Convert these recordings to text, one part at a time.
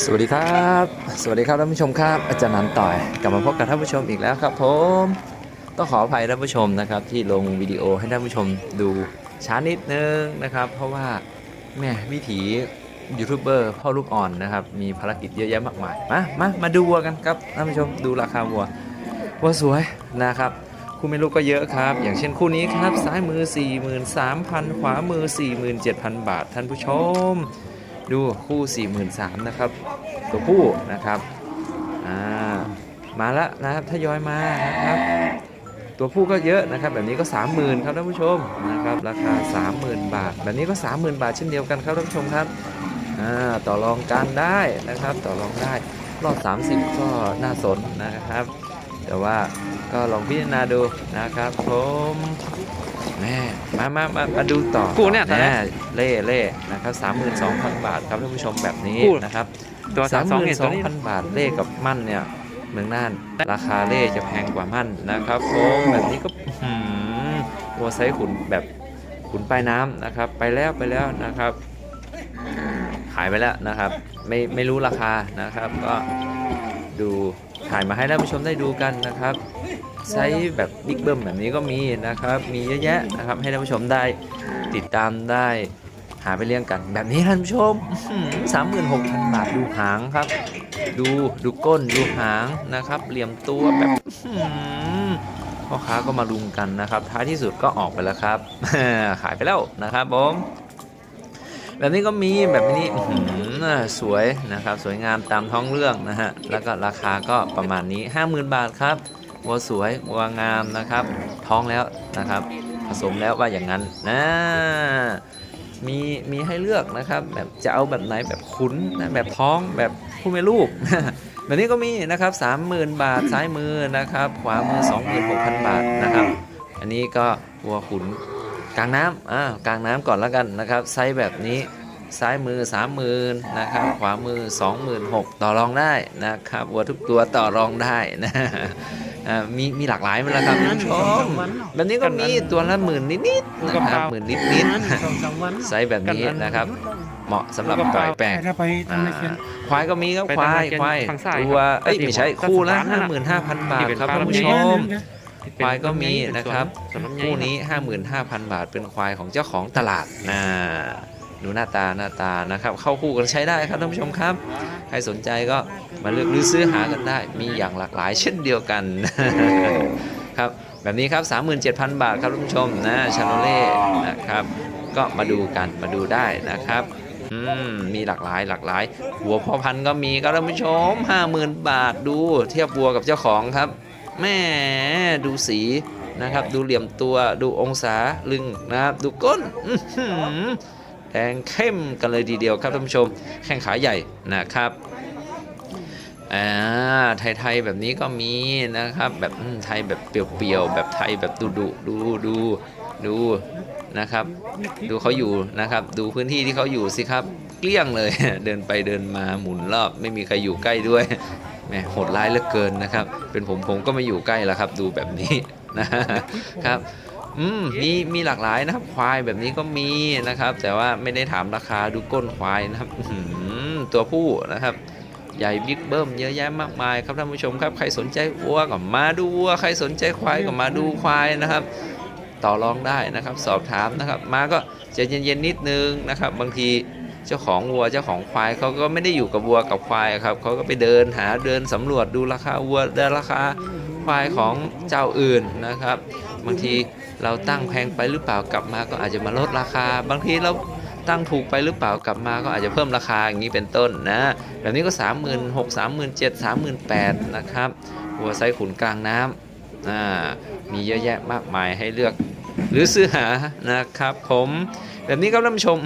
สวัสดีครับ สวัสดีครับท่านผู้ชมครับ อาจารย์นันต่อยกลับมาพบกับท่านผู้ชมอีกแล้วครับผมต้องขออภัยท่านผู้ชมนะครับ ที่ลงวิดีโอให้ท่านผู้ชมดูช้านิดนึงนะครับ เพราะว่าแม่วิถียูทูบเบอร์พ่อลูกอ่อนนะครับมีภารกิจเยอะแยะมากมายมามามาดูวัวกันครับท่านผู้ชมดูราคาวัววัวสวยนะครับคู่ไม่ลูกก็เยอะครับ อย่างเช่นคู่นี้ครับซ้ายมือ 43,000 ขวามือ 47,000 บาท ท่านผู้ชม ดูคู่ 43,000นะครับ ตัวผู้นะครับอ่ามาแล้วนะครับทยอยมานะครับ ตัวผู้ก็เยอะนะครับ แบบนี้ก็ 30,000ครับท่านผู้ชมนะครับราคา 30,000 บาท แบบนี้ก็ 30,000 บาทเช่นเดียวกันครับท่านผู้ชมครับอ่าต่อรองการได้นะครับต่อรองได้รอบ 30 ก็น่าสนนะครับ แต่ว่าก็ลองพิจารณาดูนะครับผม แม่มามามามาดูต่อคู่เนี่ยเท่าไหร่แเล่เล่นะครับ32,000บาทครับท่านผู้ชมแบบนี้คู่นะครับตัวสามสองเห็นตัวนี้32,000บาทเล่กับมั่นเนี่ยเมืองน่านราคาเล่จะแพงกว่ามั่นนะครับผมแบบนี้ก็หืมวัวไซส์ขุนแบบขุนปลายน้ำนะครับ ไปแล้วไปแล้วนะครับ ขายไปแล้วนะครับ ไม่ไม่รู้ราคานะครับ ก็ ดูถ่ายมาให้ท่านผู้ชมได้ดูกันนะครับไซส์แบบบิ๊กเบิ้มแบบนี้ก็มีนะครับ มีเยอะแยะนะครับ ให้ท่านผู้ชมได้ติดตามได้หาไปเลี้ยงกัน แบบนี้ท่านผู้ชมสามหมื่นหกพันบาทดูหางครับ ดูดูก้นดูหางนะครับ เหลี่ยมตัวแบบพ่อค้าก็มาลุมกันนะครับ ท้ายที่สุดก็ออกไปแล้วครับ ขายไปแล้วนะครับผม แบบนี้ก็มีแบบนี้สวยนะครับ สวยงามตามท้องเรื่องนะฮะ แล้วก็ราคาก็ประมาณนี้ 50,000 บาทครับวัวสวยวัวงามนะครับ ท้องแล้วนะครับ ผสมแล้วว่าอย่างนั้นนะมีมีให้เลือกนะครับ แบบจะเอาแบบไหนแบบขุนนะแบบท้องแบบผู้ไม่ลูกแบบนี้ก็มีนะครับ 30,000 บาทซ้ายมือนะครับ ขวามือ 26,000 บาทนะครับ อันนี้ก็วัวขุน กลางน้ำอ่ากลางน้ำก่อนแล้วกันนะครับไซส์แบบนี้ซ้ายมือ 30,000นะครับขวามือ 26,000ต่อรองได้นะครับวัวทุกตัวต่อรองได้นะอ่ามีมีหลากหลายมาแล้วครับคุณผู้ชมแบบนี้ก็มีตัวละหมื่นนิดๆนะครับหมื่นนิดๆไซส์แบบนี้นะครับ เหมาะสำหรับปล่อยแปลงถ้าไปทำในเขียนควายก็มีครับไปควายทำงานควายฝั่งซ้ายตัวครับเอ้ยไม่ใช่คู่ละตัดสถานะ55,000 บาทที่เป็นครับปลาท่านผู้ชลำไยม ควายก็มีนะครับสวนลำไยคู่นี้ 55,000 บาทเป็นควายของเจ้าของตลาดนะดูหน้าตาหน้าตานะครับ เข้าคู่กันใช้ได้ครับท่านผู้ชมครับ ใครสนใจก็มาเลือกหรือซื้อหากันได้ มีอย่างหลากหลายเช่นเดียวกันครับแบบนี้ครับ 37,000 บาทครับท่านผู้ชมนะชาโนเล่นะครับก็มาดูกันมาดูได้นะครับอืมมีหลากหลายหลากหลาย หัวพ่อพันธุ์ก็มีครับท่านผู้ชม 50,000 บาทดู เทียบวัวกับเจ้าของครับ แม่ดูสีนะครับ ดูเหลี่ยมตัวดูองศาลึงนะครับ ดูก้นแดงเข้มกันเลยทีเดียวครับท่านผู้ชม แข้งขาใหญ่นะครับอ่าไทยๆแบบนี้ก็มีนะครับ แบบไทยแบบเปรียวๆแบบไทยแบบดุดุดูดูดูนะครับ ดูเขาอยู่นะครับ ดูพื้นที่ที่เขาอยู่สิครับ เกลี้ยงเลย เดินไปเดินมาหมุนรอบ ไม่มีใครอยู่ใกล้ด้วย แมโหดร้ายเหลือเกินนะครับ เป็นผมผมก็ไม่อยู่ใกล้แล้วครับ ดูแบบนี้นะครับอืมมีมีหลากหลายนะครับ ควายแบบนี้ก็มีนะครับ แต่ว่าไม่ได้ถามราคาดูก้นควายนะครับอื้อหือตัวผู้นะครับ ใหญ่บิ๊กเบิ้มเยอะแยะมากมายครับท่านผู้ชมครับใครสนใจวัวก็มาดูวัวใครสนใจควายก็มาดูควายนะครับต่อรองได้นะครับ สอบถามนะครับ มาก็ใจะเย็นๆนิดนึงนะครับ บางที เจ้าของวัวเจ้าของควายเขาก็ไม่ได้อยู่กับวัวกับควายครับเขาก็ไปเดินหาเดินสำรวจดูราคาวัวเดินราคาควายของเจ้าอื่นนะครับ บางทีเราตั้งแพงไปหรือเปล่ากลับมาก็อาจจะมาลดราคา บางทีเราตั้งถูกไปหรือเปล่ากลับมาก็อาจจะเพิ่มราคาอย่างนี้เป็นต้นนะแบบนี้ก็ 3 6 0 0 0 3 7 0 0 0 3 8 0 0 0นะครับวัวไซขุนกลางน้ำอ่ามีเยอะแยะมากมายให้เลือก หรือซื้อหานะครับผม แบบนี้ครับท่านผู้ชม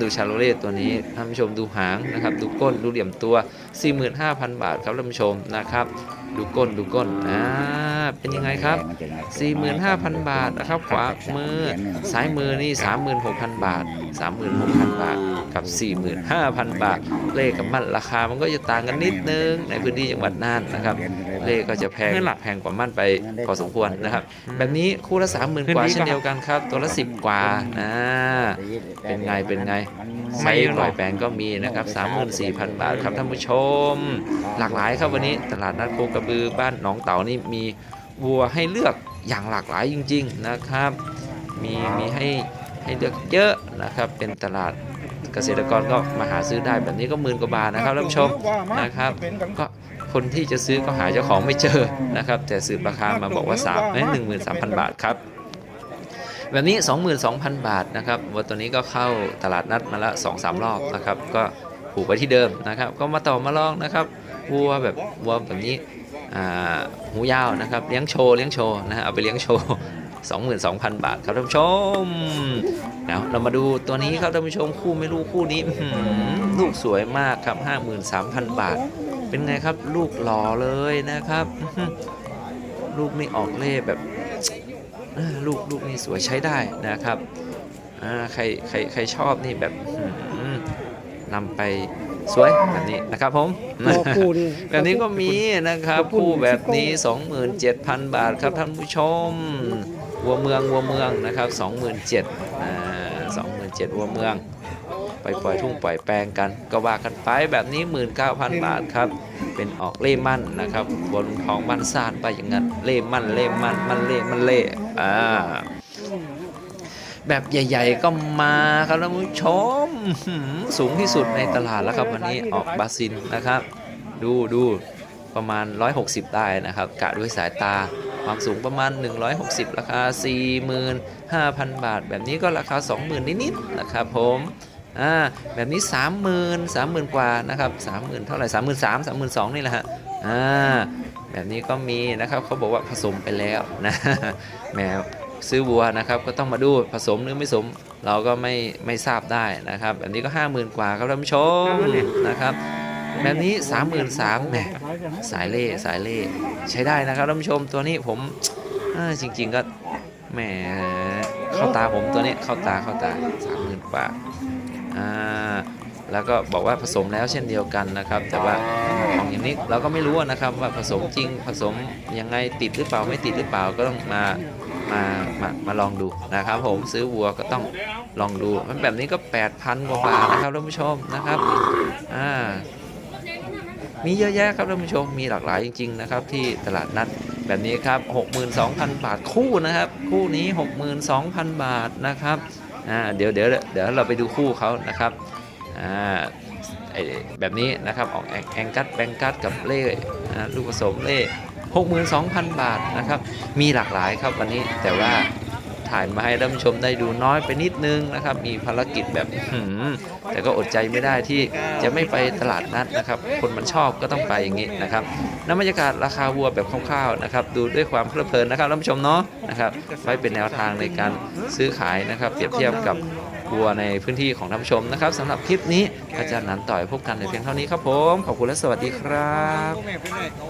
ดูชาโลเล่ตัวนี้ท่านผู้ชมดูหางนะครับ ดูก้นดูเหลี่ยมตัว 45,000 บาทครับท่านผู้ชมนะครับ ดูก้นดูก้นอ่า เป็นยังไงครับ45,000 บาทนะครับขวามือซ้ายมือนี่36,000 บาท 36,000 บาทกับ 45,000 บาท เลขกับมันราคามันก็จะต่างกันนิดนึงในพื้นที่จังหวัดน่านนะครับ เลขก็จะแพงเงินหลักแพงกว่ามั่นไปพอสมควรนะครับ แบบนี้คู่ละ30,000 กว่าเช่นเดียวกันครับ ตัวละ 10 กว่านะเป็นไงเป็นไงไซส์ปล่อยแปลงก็มีนะครับ 34,000 บาทครับท่านผู้ชม หลากหลายครับวันนี้ตลาดนัดโคกระบือบ้านหนองเต่านี่มี วัวให้เลือกอย่างหลากหลายจริง ๆนะครับ มีมีให้ให้เลือกเยอะนะครับ เป็นตลาดเกษตรกรก็มาหาซื้อได้แบบนี้ก็หมื่นกว่าบาทนะครับท่านผู้ชมนะครับก็คนที่จะซื้อก็หาเจ้าของไม่เจอนะครับ แต่สืบราคามาบอกว่า3หนึ่งหมื่นสามพันบาทครับแบบนี้ 22,000 บาทนะครับวัวตัวนี้ก็เข้าตลาดนัดมาละ2-3สรอบนะครับ ก็ผูกไว้ที่เดิมนะครับ ก็มาต่อมาลองนะครับวัวแบบวัวแบบนี้อ่า หูยาวนะครับเลี้ยงโชว์เลี้ยงโชว์นะฮะเอาไปเลี้ยงโชว์22,000 บาทครับท่านผู้ชมแล้วเรามาดูตัวนี้ครับท่านผู้ชมคู่ไม่รู้คู่นี้ลูกสวยมากครับ 53,000 บาท เป็นไงครับลูกหล่อเลยนะครับ ลูกนี่ออกเล่แบบลูกลูกนี่สวยใช้ได้นะครับใครใครใครชอบนี่แบบนำไป สวยแบบนี้นะครับผมตัวคู่นี่แบบนี้ก็มีนะครับตัวผู้คู่แบบนี้ 27,000 บาทครับท่านผู้ชมวัวเมืองวัวเมืองนะครับ27,000อ่า27,000วัวเมืองไปปล่อยทุ่งปล่อยแปลงกัน ก็ว่ากันไปแบบนี้ 19,000 บาทครับ เป็นออกเล่มั่นนะครับบนท้องบ้านซาดไปอย่างนั้นเล่มั่นเล่มั่นมันเล่มันเล่อ่าแบบใหญ่ ๆ ก็มาครับท่านผู้ชมหืม สูงที่สุดในตลาดแล้วครับวันนี้ออกบาซินนะครับ ดูดูประมาณ 160 ได้นะครับกะด้วยสายตาความสูงประมาณ 160 ราคา 45,000 บาท แบบนี้ก็ราคา 20,000 นิดๆนะครับผมอ่าแบบนี้ 30,000 30,000 กว่านะครับ 30,000 เท่าไหร่ 33,000 32,000 นี่แหละฮะอ่าแบบนี้ก็มีนะครับเขาบอกว่าผสมไปแล้วนะแหม ซื้อวัวนะครับก็ต้องมาดูผสมหรือไม่สม เราก็ไม่ไม่ทราบได้นะครับแบบนี้ก็ 50,000 กว่าครับท่านผู้ชมนะครับแบบนี้ 33,000แหมสายเล่สายเล่ใช้ได้นะครับท่านผู้ชมตัวนี้ผมจริง ๆก็แหมเข้าตาผมตัวนี้เข้าตาเข้าตาสามหมื่นกว่าอ่า แล้วก็บอกว่าผสมแล้วเช่นเดียวกันนะครับ แต่ว่าของอย่างนี้เราก็ไม่รู้นะครับว่าผสมจริงผสมยังไงติดหรือเปล่าไม่ติดหรือเปล่าก็ต้องมามามามาลองดูนะครับผมซื้อวัวก็ต้องลองดูมันแบบนี้ก็ 8,000กว่าบาทนะครับท่านผู้ชมนะครับอ่ามีเยอะแยะครับท่านผู้ชมมีหลากหลายจริง ๆ นะครับ ที่ตลาดนัดแบบนี้ครับ 62,000 บาทคู่นะครับ คู่นี้ 62,000 บาทนะครับอ่าเดี๋ยวเดี๋ยวเดี๋ยวเราไปดูคู่เขานะครับ อ่าแบบนี้นะครับออกแองแกัดแบงกัดกับเล่ลูกผสมเล่62,000 บาทนะครับมีหลากหลายครับวันนี้แต่ว่าถ่ายมาให้ท่านชมได้ดูน้อยไปนิดนึงนะครับ มีภารกิจแบบหือแต่ก็อดใจไม่ได้ที่จะไม่ไปตลาดนัดนะครับ คนมันชอบก็ต้องไปอย่างนี้นะครับน้ำบรรยากาศราคาวัวแบบคร่าวๆนะครับ ดูด้วยความเพลิดเพลินนะครับท่านผู้ชมเนาะนะครับ ไว้เป็นแนวทางในการซื้อขายนะครับ เปรียบเทียบกับ วัวในพื้นที่ของท่านผู้ชมนะครับสำหรับคลิปนี้อาจารย์นันต่อยพบกันในเพียงเท่านี้ครับผม ขอบคุณและสวัสดีครับ